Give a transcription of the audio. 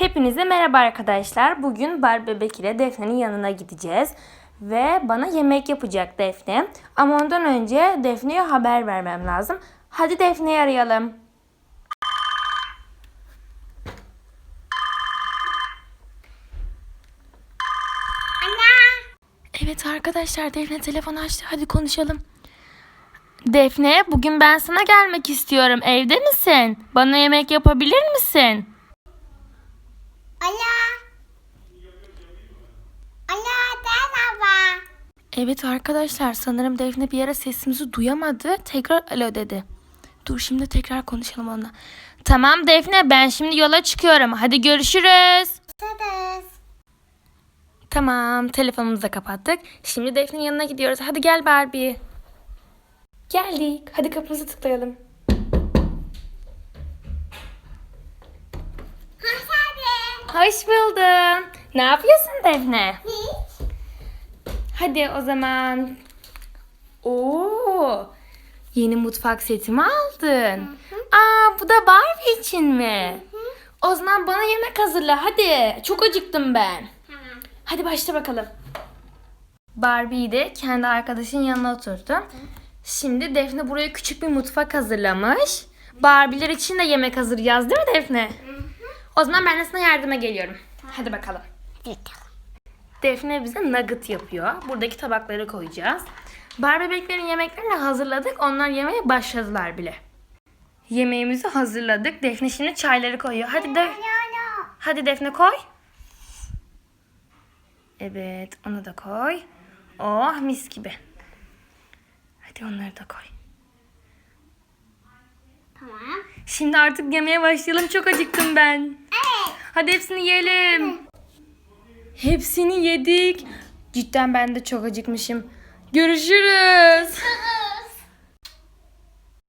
Hepinize merhaba arkadaşlar. Bugün Barbie Bebek ile Defne'nin yanına gideceğiz. Ve bana yemek yapacak Defne. Ama ondan önce Defne'ye haber vermem lazım. Hadi Defne'yi arayalım. Evet arkadaşlar Defne telefonu açtı. Hadi konuşalım. Defne bugün ben sana gelmek istiyorum. Evde misin? Bana yemek yapabilir misin? Alo. Alo merhaba. Evet arkadaşlar sanırım Defne bir ara sesimizi duyamadı. Tekrar alo dedi. Dur şimdi tekrar konuşalım onunla. Tamam Defne ben şimdi yola çıkıyorum. Hadi görüşürüz. Sedez. Tamam telefonumuzu da kapattık. Şimdi Defne'nin yanına gidiyoruz. Hadi gel Barbie. Geldik. Hadi kapımızı tıklayalım. Hoş buldum. Ne yapıyorsun Defne? Hiç. Hadi o zaman. Oo. Yeni mutfak setimi aldın. Aa bu da Barbie için mi? O zaman bana yemek hazırla hadi. Çok acıktım ben. Tamam. Hadi başla bakalım. Barbie de kendi arkadaşın yanına oturdu. Şimdi Defne buraya küçük bir mutfak hazırlamış. Barbie'ler için de yemek hazırlayacağız değil mi Defne? O zaman ben de sana yardıma geliyorum. Hadi bakalım. Defne bize nugget yapıyor. Buradaki tabakları koyacağız. Barbie bebeklerin yemeklerini hazırladık. Onlar yemeye başladılar bile. Yemeğimizi hazırladık. Defne şimdi çayları koyuyor. Hadi de. Hadi Defne koy. Evet, onu da koy. Oh, mis gibi. Hadi onları da koy. Tamam. Şimdi artık yemeye başlayalım. Çok acıktım ben. Evet. Hadi hepsini yiyelim. Hepsini yedik. Cidden ben de çok acıkmışım. Görüşürüz.